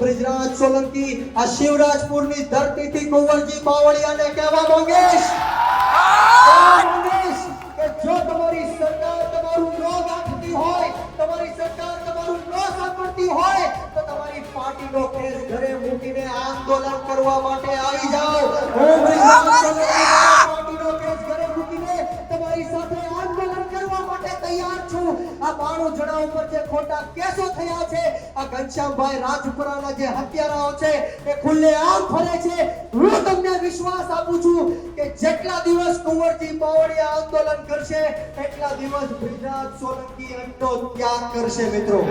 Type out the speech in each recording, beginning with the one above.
બ્રિજરાજ સોલંકી આ શિવરાજપુરની ધરતીથી કુંવરજી બાવળિયાને કહેવા માંગીશ. જો તમારી સરકાર તમારું ન ગાંઠતી હોય, તમારી સરકાર તમારું ન સાંભળતી હોય, તો તમારી પાર્ટીનો કેસ ઘરે મૂકીને આંદોલન કરવા માટે આવી જાઓ. હું બ્રિજરાજ સોલંકી પાર્ટીનો કેસ ઘરે મૂકીને તમારી સાથે આંદોલન કરવા માટે તૈયાર છું. આ બાણું જણા ઉપર જે ખોટા કેસો થયા છે ઘનશ્યામભાઈ રાજપુરાના જે હત્યારાઓ છે, એ ખુલ્લે આમ ફરે છે. હું તમને વિશ્વાસ આપું છું કે જેટલા દિવસ કુંવરજી બાવળિયા આંદોલન કરશે, એટલા દિવસ બ્રિજરાજ સોલંકી અંડો ત્યાગ કરશે, મિત્રો.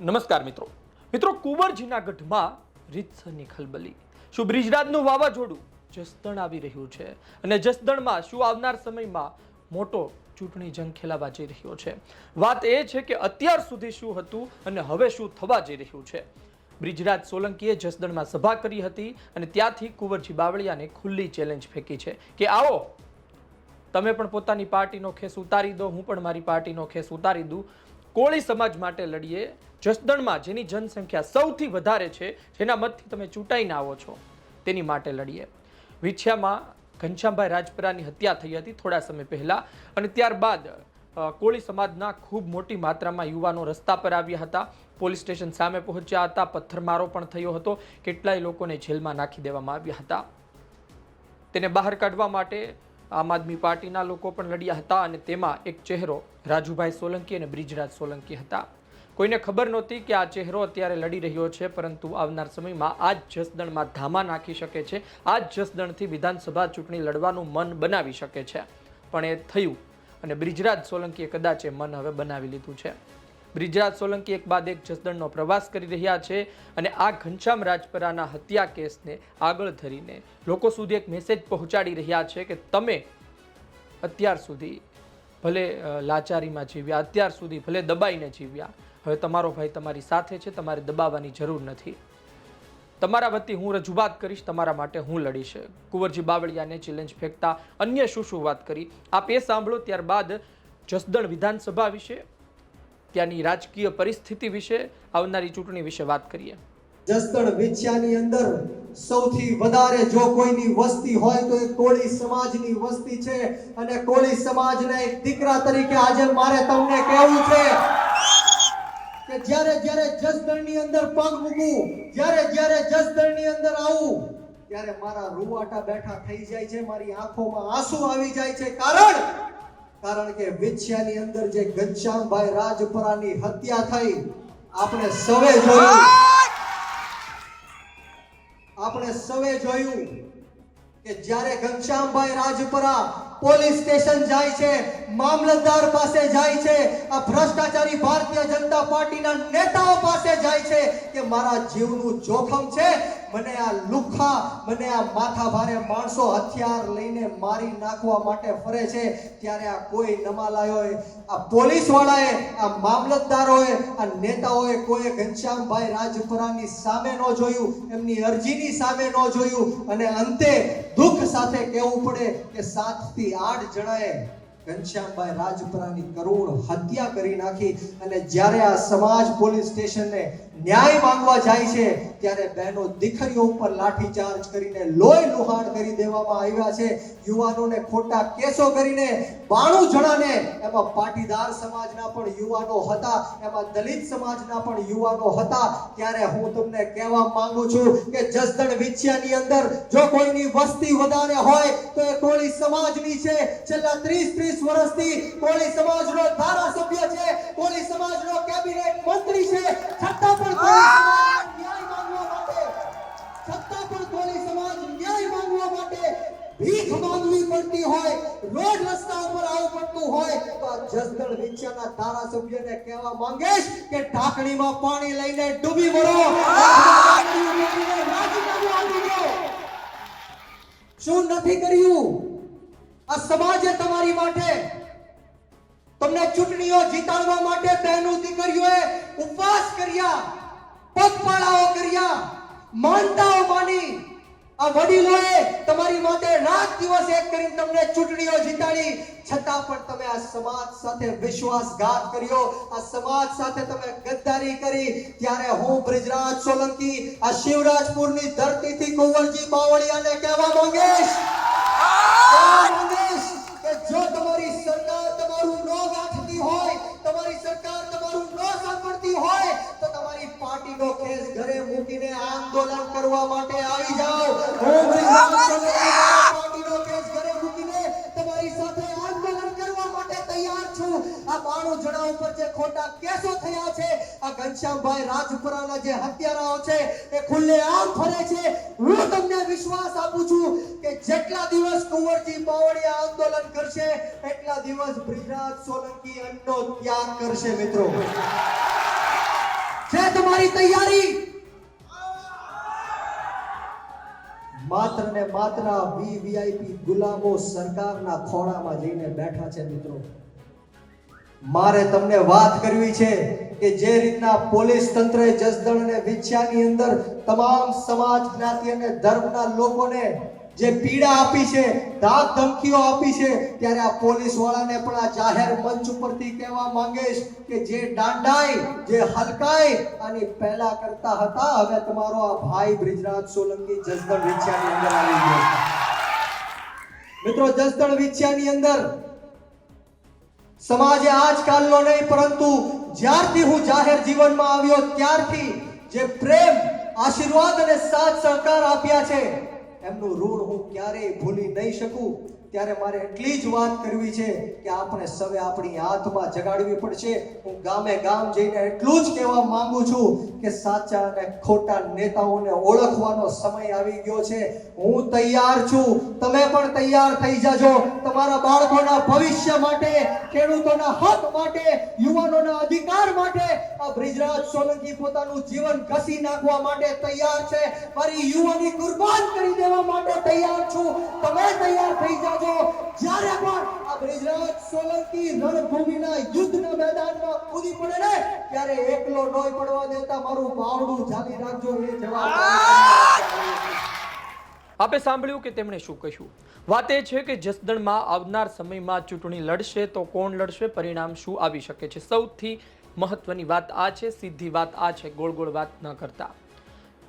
નમસ્કાર, મિત્રો. મિત્રો, કુંવરજીના ગઢમાં રીતસરની ખલબલી. શું બ્રિજરાજનું વાવાઝોડું જસદણ આવી રહ્યું છે? અને જસદણમાં શું આવનાર સમયમાં મોટો ચૂંટણી જંગ ખેલાવા જઈ રહ્યો છે. વાત એ છે કે અત્યાર સુધી શું હતું અને હવે શું થવા જઈ રહ્યું છે. બ્રિજરાજ સોલંકીએ જસદણમાં સભા કરી હતી અને ત્યાંથી કુંવરજી બાવળિયાને ખુલ્લી ચેલેન્જ ફેંકી છે કે આવો, તમે પણ પોતાની પાર્ટીનો ખેસ ઉતારી દો, હું પણ મારી પાર્ટીનો ખેસ ઉતારી દઉં. કોળી સમાજ માટે લડીએ, જસદણમાં જેની જનસંખ્યા સૌથી વધારે છે, જેના મતથી તમે ચૂંટાઈને આવો છો, તેની માટે લડીએ. વિછિયામાં ઘનશ્યામભાઈ રાજપરાની હત્યા થઈ હતી થોડા સમય પહેલા અને ત્યારબાદ કોળી સમાજના ખૂબ મોટી માત્રામાં યુવાનો રસ્તા પર આવ્યા હતા. પોલીસ સ્ટેશન સામે પહોંચ્યા હતા. પથ્થરમારો પણ થયો હતો. કેટલાય લોકોને જેલમાં નાખી દેવામાં આવ્યા હતા. તેને બહાર કાઢવા માટે આમ આદમી પાર્ટીના લોકો પણ લડ્યા હતા અને તેમાં એક ચહેરો રાજુભાઈ સોલંકી અને બ્રિજરાજ સોલંકી હતા. કોઈને ખબર નહોતી કે આ ચહેરો અત્યારે લડી રહ્યો છે, પરંતુ આવનાર સમયમાં આ જ જસદણમાં ધામા નાખી શકે છે, આ જ જસદણથી વિધાનસભા ચૂંટણી લડવાનું મન બનાવી શકે છે. પણ એ થયું અને બ્રિજરાજ સોલંકીએ કદાચ એ મન હવે બનાવી લીધું છે. બ્રિજરાજ સોલંકી એક બાદ એક જસદણનો પ્રવાસ કરી રહ્યા છે અને આ ઘનશ્યામ રાજપરાના હત્યા કેસને આગળ ધરીને લોકો સુધી એક મેસેજ પહોંચાડી રહ્યા છે કે તમે અત્યાર સુધી ભલે લાચારીમાં જીવ્યા, અત્યાર સુધી ભલે દબાઈને જીવ્યા હવે તમારો ભાઈ તમારી સાથે છે, તમારે દબાવવાની જરૂર નથી. તમારા વતી હું રજૂઆત કરીશ, તમારા માટે હું લડીશ. કુંવરજી બાવળિયાને ચેલેન્જ ફેંકતા અન્ય શું શું વાત કરી? આપ એ સાંભળો ત્યારબાદ જસદણ વિધાનસભા વિશે, ત્યાંની રાજકીય પરિસ્થિતિ વિશે, આવનારી ચૂંટણી વિશે વાત કરીએ. જસદણ વિછ્યાની અંદર સૌથી વધારે જો કોઈની વસ્તી હોય તો એ કોળી સમાજની વસ્તી છે. અને કોળી સમાજના એક દીકરા તરીકે આજે મારે તમને કહેવું છે કે જ્યારે જ્યારે જસદણની અંદર પગ મૂકું, જ્યારે જ્યારે જસદણની અંદર આવું, ત્યારે મારા રૂવાટા બેઠા થઈ જાય છે, મારી આંખોમાં આંસુ આવી જાય છે. કારણ કારણ કે વિછિયાની અંદર જે ઘનશ્યામભાઈ રાજપરાની હત્યા થઈ, આપણે સવે જોયું. આપણે સવે જોયું કે જ્યારે ઘનશ્યામભાઈ રાજપરા પોલીસ સ્ટેશન જાય છે, મામલતદાર પાસે જાય છે, આ ભ્રષ્ટાચારી ભારતીય જનતા પાર્ટીના નેતાઓ પાસે જાય છે કે મારા જીવનું જોખમ છે મને આ લુખ્ખા મને આ માથા ભારે માણસો હથિયાર લઈને મારી નાખવા માટે ફરે છે, ત્યારે આ કોઈ નમાલાયોએ આ પોલીસ વાળાએ આ મામલતદારોએ, આ નેતાઓએ કોઈ ઘનશ્યામભાઈ રાજપુરાની સામે ન જોયું, એમની અરજીની સામે ન જોયું, અને અંતે દુઃખ સાથે કહેવું પડે કે સાતથી આઠ જણાએ ઘનશ્યામભાઈ રાજપુરાની કરુણ હત્યા કરી નાખી, અને જ્યારે આ સમાજ પોલીસ સ્ટેશનને ન્યાય માંગવા જાય છે, ત્યારે બહેનો દીકરીઓ ઉપર લાઠીચાર્જ કરીને લોહી લુહાણ કરી દેવામાં આવ્યા છે. યુવાનોને ખોટા કેસો કરીને બાણું જણાને એમાં પાટીદાર સમાજના પણ યુવાનો હતા, એમાં દલિત સમાજના પણ યુવાનો હતા. ત્યારે હું તમને કહેવા માંગુ છું કે જસદણ વિછિયાની અંદર જો કોઈની વસ્તી વધારે હોય, તો એ કોળી સમાજની છે. છેલ્લા 30 30 વર્ષથી કોળી સમાજનો ધારાસભ્ય છે, કોળી સમાજનો કેબિનેટ મંત્રી છે. છતાં પણ ન્યાય માંગવા માટે માંગીશ કે ઢાંકણીમાં પાણી લઈને ડૂબી મરો. શું નથી કર્યું? આ સમાજે તમારી માટે તમને ચૂંટણીઓ જીતાડવા માટે બહેનો દીકરીઓએ ઉપવાસ કર્યા પગપાળાઓ કર્યા માનતાઓ માની. આ વડીલોએ તમારી માટે રાત દિવસ એક કરીને તમને ચૂંટણીઓ જીતાડી. છતાં પણ તમે આ સમાજ સાથે વિશ્વાસઘાત કર્યો. આ સમાજ સાથે તમે ગદ્દારી કરી. ત્યારે હું બ્રિજરાજ સોલંકી આ શિવરાજપુરની ધરતીથી કુંવરજી બાવળિયાને કહેવા માંગીશ. આંદોલન કરવા માટે આવી જાઓ. સોલંકી પાર્ટીનો કેસ ઘરે મૂકીને તમારી સાથે આંદોલન કરવા માટે તૈયાર છું. આ બાણું જણા ઉપર જે ખોટા કેસો થયા છે આ ઘનશ્યામભાઈ રાજપુરાના જે હત્યારાઓ છે એ ખુલ્લેઆમ ફરે છે. હું તમને વિશ્વાસ આપું છું કે જેટલા દિવસ કુંવરજી બાવળિયા આંદોલન કરશે એટલા દિવસ બ્રિજરાજ સોલંકી અન્નનો ત્યાગ કરશે મિત્રો. છે તમારી તૈયારી માત્ર ને માત્ર વીવીઆઈપી ગુલામો સરકારના ખોળામાં જઈને બેઠા છે મિત્રો. મારે તમને વાત કરવી છે કે જે રીતના પોલીસ તંત્રએ જસદણ અને વિછ્યાની અંદર તમામ સમાજ જ્ઞાતિ અને ધર્મના લોકોને જે પીડા આપી છે ધાક ધમકીઓ આપી છે, ત્યારે આ પોલીસ વાળાને પણ આ જાહેર મંચ ઉપરથી કહેવા માંગીશ કે જે દાંડાઈ, જે હલકાઈ આની પહેલા કરતા હતા, હવે તમારો આ ભાઈ બ્રિજરાજ સોલંકી જસદણ વિછ્યાની અંદર આવી ગયો મિત્રો, જસદણ વિછ્યાની અંદર સમાજે આજકાલનો નહીં, પરંતુ જ્યારથી હું જાહેર જીવનમાં આવ્યો ત્યારથી જે પ્રેમ, આશીર્વાદ અને સાથ સહકાર આપ્યા છે એમનું ઋણ હું ક્યારેય ભૂલી નહીં શકું. ત્યારે મારે એટલી જ વાત કરવી છે કે આપણે સવે આપણી હાથમાં જગાડવી પડશે. હું ગામે ગામ જઈને એટલું જ કહેવા માંગુ છું કે સાચા અને ખોટા નેતાઓને ઓળખવાનો સમય આવી ગયો છે. હું તૈયાર છું. તમે પણ તૈયાર થઈ જાજો. તમારા બાળકોના ભવિષ્ય માટે, ખેડૂતોના હક માટે, યુવાનોના અધિકાર બ્રિજરાજ સોલંકી પોતાનું જીવન ઘસી નાખવા માટે તૈયાર છે. મારી યુવાની કુરબાન કરી દેવા માટે તૈયાર છું. તમે તૈયાર થઈ જાજો. જ્યારે પણ આ બ્રિજરાજ સોલંકી રણભૂમિના યુદ્ધના મેદાનમાં કૂદી પડે ને, ત્યારે એકલો નોય પડવા દેતા મારું બાવડું જાળી રાખજો. એ જવાબ આપે સાંભળ્યું કે તેમણે શું કહ્યું? વાત એ છે કે જસદણમાં આવનાર સમયમાં ચૂંટણી લડશે તો કોણ લડશે? પરિણામ શું આવી શકે છે? સૌથી મહત્વની વાત આ છે, સીધી વાત આ છે ગોળ ગોળ વાત ન કરતા.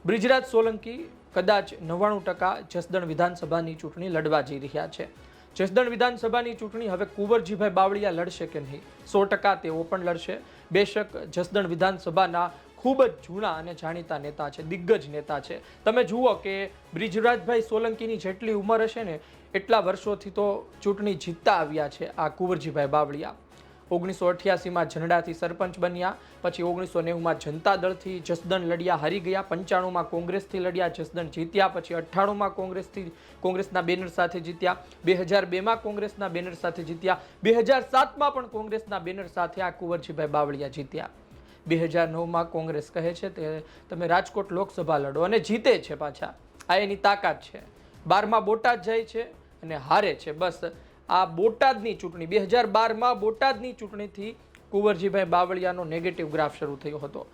બ્રિજરાજ સોલંકી કદાચ નવ્વાણું ટકા જસદણ વિધાનસભાની ચૂંટણી લડવા જઈ રહ્યા છે. જસદણ વિધાનસભાની ચૂંટણી હવે કુંવરજીભાઈ બાવળિયા લડશે કે નહીં? સો ટકા તેઓ પણ લડશે. બેશક જસદણ વિધાનસભાના ખૂબ જ જૂના અને જાણીતા નેતા છે, દિગ્ગજ નેતા છે. તમે જુઓ કે બ્રિજરાજભાઈ સોલંકીની જેટલી ઉંમર હશે ને, એટલા વર્ષોથી તો ચૂંટણી જીતતા આવ્યા છે આ કુંવરજીભાઈ બાવળિયા. ઓગણીસો અઠ્યાસીમાં ઝંડાથી સરપંચ બન્યા. પછી ઓગણીસો નેવુંમાં જનતા દળથી જસદન લડ્યા, હારી ગયા. પંચાણુંમાં કોંગ્રેસથી લડ્યા જસદન જીત્યા. પછી અઠ્ઠાણુંમાં કોંગ્રેસથી, કોંગ્રેસના બેનર સાથે જીત્યા. બે હજાર બેમાં કોંગ્રેસના બેનર સાથે જીત્યા. બે હજાર સાતમાં પણ કોંગ્રેસના બેનર સાથે આ કુંવરજીભાઈ બાવળિયા જીત્યા. બે હજાર નવમાં કોંગ્રેસ કહે છે તે, તમે રાજકોટ લોકસભા લડો અને જીતે છે પાછા. આ એની તાકાત છે. બારમાં બોટાદ જાય છે અને હારે છે. બસ આ બોટાદની ચૂંટણી. બે હજાર બારમાં બોટાદની ચૂંટણીથી કુંવરજીભાઈ બાવળિયાનો નેગેટિવ ગ્રાફ શરૂ થયો હતો.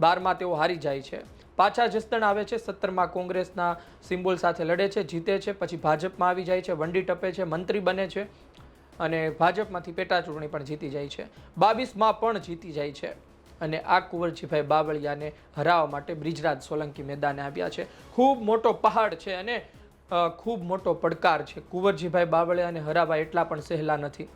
બારમાં તેઓ હારી જાય છે. પાછા જસદણ આવે છે. સત્તરમાં કોંગ્રેસના સિમ્બોલ સાથે લડે છે, જીતે છે, પછી ભાજપમાં આવી જાય છે, વંડી ટપે છે, મંત્રી બને છે અને ભાજપમાંથી પેટા ચૂંટણી પણ જીતી જાય છે. બાવીસમાં પણ જીતી જાય છે અને આ કુંવરજીભાઈ બાવળિયાને હરાવવા માટે બ્રિજરાજ સોલંકી મેદાને આવ્યા છે. ખૂબ મોટો પહાડ છે અને ખૂબ મોટો પડકાર છે. કુંવરજીભાઈ બાવળિયાને હરાભાઈ એટલા પણ સહેલા નથી.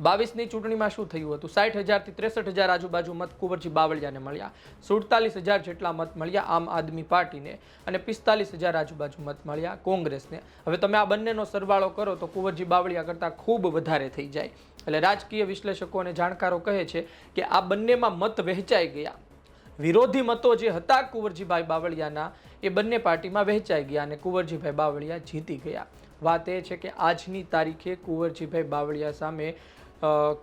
બાવીસની ચૂંટણીમાં શું થયું હતું? સાઠ હજારથી ત્રેસઠ હજાર આજુબાજુ મત કુંવરજી બાવળિયાને મળ્યા. સુડતાલીસ હજાર જેટલા મત મળ્યા આમ આદમી પાર્ટીને અને પિસ્તાલીસ હજાર આજુબાજુ મત મળ્યા કોંગ્રેસને. હવે તમે આ બંનેનો સરવાળો કરો તો કુંવરજી બાવળિયા કરતાં ખૂબ વધારે થઈ જાય. એટલે રાજકીય વિશ્લેષકો અને જાણકારો કહે છે કે આ બંનેમાં મત વહેંચાઈ ગયા. વિરોધી મતો જે હતા કુંવરજીભાઈ બાવળિયાના, એ બંને પાર્ટીમાં વહેંચાઈ ગયા અને કુંવરજીભાઈ બાવળિયા જીતી ગયા. વાત એ છે કે આજની તારીખે કુંવરજીભાઈ બાવળિયા સામે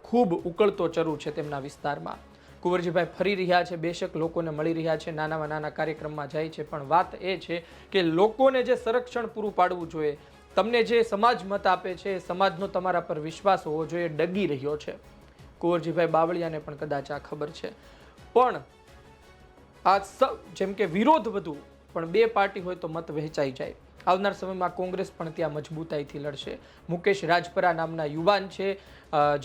ખૂબ ઉકળતો ચરુ છે તેમના વિસ્તારમાં. કુંવરજીભાઈ ફરી રહ્યા છે, બેશક લોકોને મળી રહ્યા છે, નાનામાં નાના કાર્યક્રમમાં જાય છે, પણ વાત એ છે કે લોકોને જે સંરક્ષણ પૂરું પાડવું જોઈએ, તમને જે સમાજ મત આપે છે, એ સમાજનો તમારા પર વિશ્વાસ હોવો જોઈએ ડગી રહ્યો છે. કુંવરજીભાઈ બાવળિયાને પણ કદાચ આ ખબર છે. પણ આ જેમ કે વિરોધ વધુ, પણ બે પાર્ટી હોય તો મત વહેંચાઈ જાય. આવનાર સમયમાં કોંગ્રેસ પણ ત્યાં મજબૂતાઈથી લડશે. મુકેશ રાજપરા નામના યુવાન છે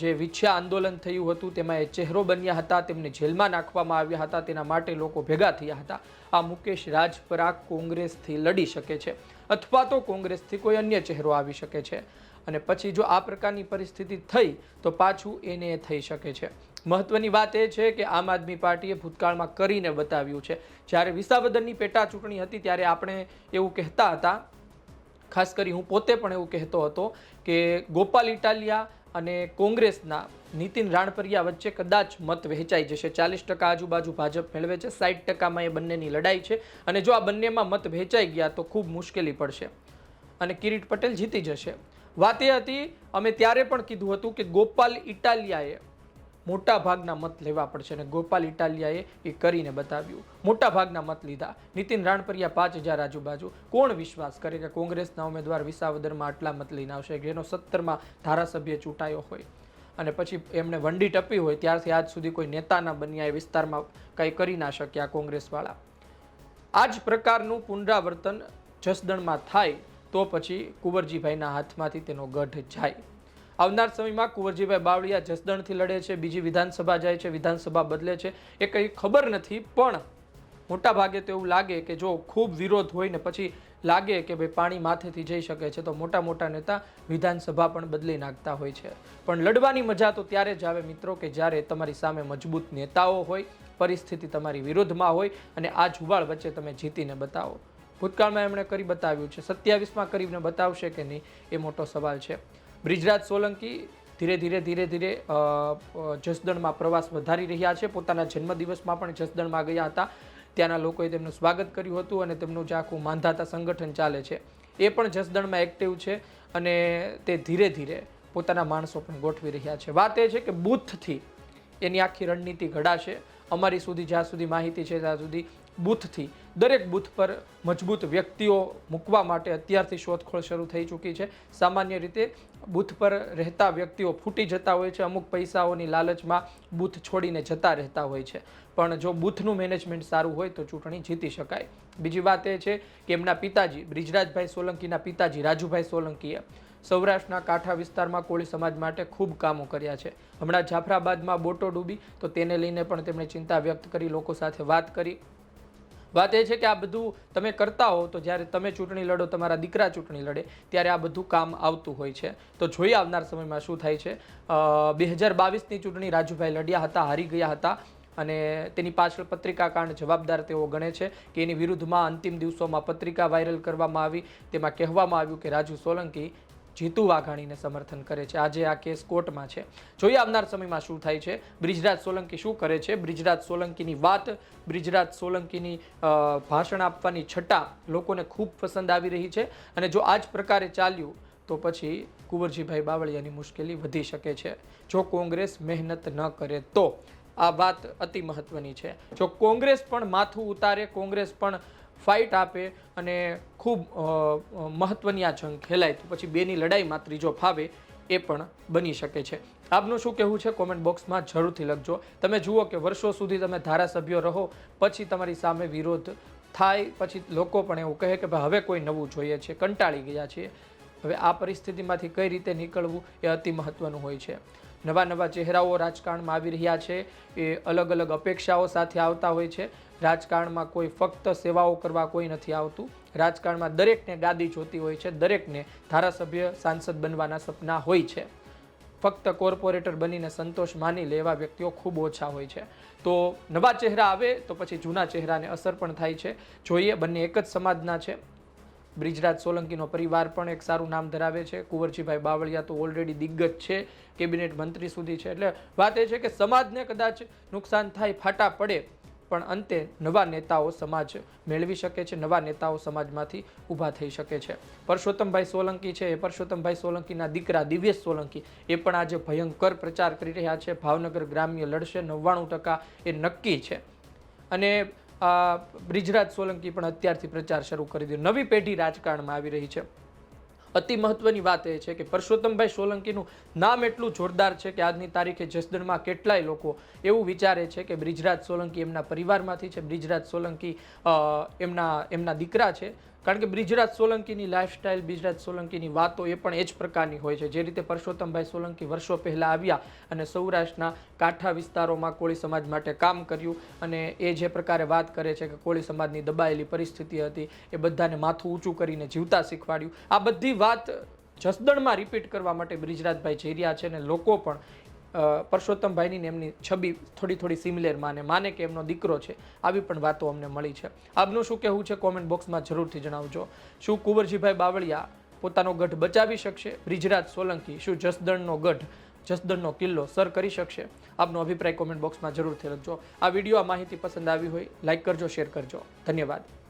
જે વિછ્યા આંદોલન થયું હતું, તેમાં એ ચહેરો બન્યા હતા, તેમને જેલમાં નાખવામાં આવ્યા હતા, તેના માટે લોકો ભેગા થયા હતા. આ મુકેશ રાજપરા કોંગ્રેસથી લડી શકે છે, અથવા તો કોંગ્રેસથી કોઈ અન્ય ચહેરો આવી શકે છે. અને પછી જો આ પ્રકારની પરિસ્થિતિ થઈ, તો પાછું એને થઈ શકે છે. મહત્વની વાત એ છે કે આમ આદમી પાર્ટીએ ભૂતકાળમાં કરીને બતાવ્યું છે. જ્યારે વિસાવદરની પેટા ચૂંટણી હતી ત્યારે આપણે એવું કહેતા હતા, ખાસ કરી હું પોતે પણ એવું કહેતો હતો, કે ગોપાલ ઇટાલિયા અને કોંગ્રેસના નીતિન રાણપરિયા વચ્ચે કદાચ મત વહેંચાઈ જશે. ચાલીસ ટકા આજુબાજુ ભાજપ મેળવે છે સાઠ ટકામાં એ બંનેની લડાઈ છે. અને જો આ બંનેમાં મત વહેંચાઈ ગયા તો ખૂબ મુશ્કેલી પડશે અને કિરીટ પટેલ જીતી જશે. વાત એ હતી, અમે ત્યારે પણ કીધું હતું કે ગોપાલ ઇટાલિયાએ મોટા ભાગના મત લેવા પડશે અને ગોપાલ ઇટાલિયાએ એ કરીને બતાવ્યું. મોટા ભાગના મત લીધા. નીતિન રાણપરિયા પાંચ હજાર આજુબાજુ. કોણ વિશ્વાસ કરે કે કોંગ્રેસના ઉમેદવાર વિસાવદરમાં આટલા મત લઈને આવશે? જેનો સત્તરમાં ધારાસભ્ય ચૂંટાયો હોય અને પછી એમણે વંડી ટપી હોય ત્યારથી આજ સુધી કોઈ નેતાના બન્યા એ વિસ્તારમાં કંઈ કરી ના શક્યા કોંગ્રેસવાળા. આ જ પ્રકારનું પુનરાવર્તન જસદણમાં થાય તો પછી કુંવરજીભાઈના હાથમાંથી તેનો ગઢ જાય. આવનાર સમયમાં કુંવરજીભાઈ બાવળિયા જસદણથી લડે છે, બીજી વિધાનસભા જાય છે, વિધાનસભા બદલે છે. એ કંઈ ખબર નથી, પણ મોટા ભાગે તો એવું લાગે કે જો ખૂબ વિરોધ હોય ને પછી લાગે કે ભાઈ પાણી માથેથી જઈ શકે છે, તો મોટા મોટા નેતા વિધાનસભા પણ બદલી નાખતા હોય છે. પણ લડવાની મજા તો ત્યારે જ આવે મિત્રો કે જ્યારે તમારી સામે મજબૂત નેતાઓ હોય, પરિસ્થિતિ તમારી વિરુદ્ધમાં હોય અને આ જુવાળ વચ્ચે તમે જીતીને બતાવો. ભૂતકાળમાં એમણે કરી બતાવ્યું છે, સત્યાવીસમાં કરીને બતાવશે કે નહીં, એ મોટો સવાલ છે. બ્રિજરાજ સોલંકી ધીરે ધીરે ધીરે ધીરે જસદણમાં પ્રવાસ વધારી રહ્યા છે. પોતાના જન્મદિવસમાં પણ જસદણમાં ગયા હતા. ત્યાંના લોકોએ તેમનું સ્વાગત કર્યું હતું અને તેમનું જે આખું માંધાતા સંગઠન ચાલે છે, એ પણ જસદણમાં એક્ટિવ છે અને તે ધીરે ધીરે પોતાના માણસો પણ ગોઠવી રહ્યા છે. વાત એ છે કે બૂથથી એની આખી રણનીતિ ઘડાશે. અમારી સુધી જ્યાં સુધી માહિતી છે ત્યાં સુધી બૂથથી. દરેક બૂથ પર મજબૂત વ્યક્તિઓ મૂકવા માટે અત્યારથી શોધખોળ શરૂ થઈ ચૂકી છે. સામાન્ય રીતે બૂથ પર રહેતા વ્યક્તિઓ ફૂટી જતા હોય છે. અમુક પૈસાઓની લાલચમાં બૂથ છોડીને જતા રહેતા હોય છે. પણ જો બૂથનું મેનેજમેન્ટ સારું હોય તો ચૂંટણી જીતી શકાય. બીજી વાત એ છે કે એમના પિતાજી, બ્રિજરાજભાઈ સોલંકીના પિતાજી રાજુભાઈ સોલંકીએ સૌરાષ્ટ્રના કાંઠા વિસ્તારમાં કોળી સમાજ માટે ખૂબ કામો કર્યા છે. હમણાં જાફરાબાદમાં બોટો ડૂબી તો તેને લઈને પણ તેમણે ચિંતા વ્યક્ત કરી, લોકો સાથે વાત કરી. વાત એ છે કે આ બધું તમે કરતા હો, તો જ્યારે તમે ચૂંટણી લડો, તમારા દીકરા ચૂંટણી લડે, ત્યારે આ બધું કામ આવતું હોય છે. તો જોઈએ આવનાર સમયમાં શું થાય છે? બે હજાર બાવીસની ચૂંટણી રાજુભાઈ લડ્યા હતા, હારી ગયા હતા અને તેની પાછળ પત્રિકા કાંડ જવાબદાર તેઓ ગણે છે કે એની વિરુદ્ધમાં અંતિમ દિવસોમાં પત્રિકા વાયરલ કરવામાં આવી. તેમાં કહેવામાં આવ્યું કે રાજુ સોલંકી જીતુ વાઘાણીને સમર્થન કરે છે. આજે આ કેસ કોર્ટમાં છે. જોઈએ આવનાર સમયમાં શું થાય છે. બ્રિજરાજ સોલંકી શું કરે છે? બ્રિજરાજ સોલંકીની વાત, બ્રિજરાજ સોલંકીની ભાષણ આપવાની છટા લોકોને ખૂબ પસંદ આવી રહી છે અને જો આ જ પ્રકારે ચાલ્યું, તો પછી કુંવરજીભાઈ બાવળિયાની મુશ્કેલી વધી શકે છે. જો કોંગ્રેસ મહેનત ન કરે, તો આ વાત અતિ મહત્વની છે. જો કોંગ્રેસ પણ માથું ઉતારે, કોંગ્રેસ પણ ફાઇટ આપે અને ખૂબ અ, આ જંગ ખેલાય તો પછી બેની લડાઈમાં ત્રીજો ફાવે એ પણ બની શકે છે. આપનું શું કહેવું છે? કોમેન્ટ બોક્સમાં જરૂરથી લખજો. તમે જુઓ કે વર્ષો સુધી તમે ધારાસભ્યો રહો પછી તમારી સામે વિરોધ થાય પછી લોકો પણ એવું કહે કે ભાઈ હવે કોઈ નવું જોઈએ છે કંટાળી ગયા છીએ. હવે આ પરિસ્થિતિમાંથી કઈ રીતે નીકળવું એ અતિ મહત્ત્વનું હોય છે. નવા નવા ચહેરાઓ રાજકારણમાં આવી રહ્યા છે એ અલગ અલગ અપેક્ષાઓ સાથે આવતા હોય છે. રાજકારણમાં કોઈ ફક્ત સેવાઓ કરવા કોઈ નથી આવતું. રાજકારણમાં દરેકને ગાદી જોતી હોય છે, દરેકને ધારાસભ્ય, સાંસદ બનવાના સપના હોય છે. ફક્ત કોર્પોરેટર બનીને સંતોષ માની લે એવા વ્યક્તિઓ ખૂબ ઓછા હોય છે. તો નવા ચહેરા આવે તો પછી જૂના ચહેરાને અસર પણ થાય છે. જોઈએ, બંને એક જ સમાજના છે. બ્રિજરાજ સોલંકીનો પરિવાર પણ એક સારું નામ ધરાવે છે. કુંવરજીભાઈ બાવળિયા તો ઓલરેડી દિગ્ગજ છે, કેબિનેટ મંત્રી સુધી છે. એટલે વાત એ છે કે સમાજને કદાચ નુકસાન થાય, ફાટા પડે પણ અંતે નવા નેતાઓ સમાજ મેળવી શકે છે, નવા નેતાઓ સમાજમાંથી ઊભા થઈ શકે છે. પરસોત્તમભાઈ સોલંકી છે, એ પરસોત્તમભાઈ સોલંકીના દીકરા દિવ્યેશ સોલંકી, એ પણ આજે ભયંકર પ્રચાર કરી રહ્યા છે. ભાવનગર ગ્રામ્ય લડશે, નવ્વાણું ટકા એ નક્કી છે. અને બ્રિજરાજ સોલંકી પણ અત્યારથી પ્રચાર શરૂ કરી દીધો નવી પેઢી રાજકારણમાં આવી રહી છે. અતિ મહત્વની વાત એ છે કે પરસોત્તમભાઈ સોલંકીનું નામ એટલું જોરદાર છે કે આજની તારીખે જસદણમાં કેટલાય લોકો એવું વિચારે છે કે બ્રિજરાજ સોલંકી એમના પરિવારમાંથી છે. બ્રિજરાજ સોલંકી એમના એમના દીકરા છે. કારણ કે બ્રિજરાજ સોલંકીની લાઈફસ્ટાઈલ બ્રિજરાજ સોલંકીની વાતો એ પણ એ જ પ્રકારની હોય છે. જે રીતે પરસોત્તમભાઈ સોલંકી વર્ષો પહેલાં આવ્યા અને સૌરાષ્ટ્રના કાંઠા વિસ્તારોમાં કોળી સમાજ માટે કામ કર્યું અને એ જે પ્રકારે વાત કરે છે કે કોળી સમાજની દબાયેલી પરિસ્થિતિ હતી, એ બધાને માથું ઊંચું કરીને જીવતા શીખવાડ્યું. આ બધી વાત જસદણમાં રિપીટ કરવા માટે બ્રિજરાજભાઈ જઈ રહ્યા છે અને લોકો પણ પરસોત્તમભાઈની ને એમની છબી થોડી થોડી સિમિલર માને માને કે એમનો દીકરો છે, આવી પણ વાતો અમને મળી છે. આપનું શું કહેવું છે? કોમેન્ટ બોક્સમાં જરૂરથી જણાવજો. શું કુંવરજીભાઈ બાવળિયા પોતાનો ગઢ બચાવી શકશે? બ્રિજરાજ સોલંકી, શું જસદણનો ગઢ, જસદણનો કિલ્લો સર કરી શકશે? આપનો અભિપ્રાય કોમેન્ટ બોક્સમાં જરૂરથી લખજો. આ વીડિયો આ માહિતી પસંદ આવી હોય લાઇક કરજો શેર કરજો. ધન્યવાદ.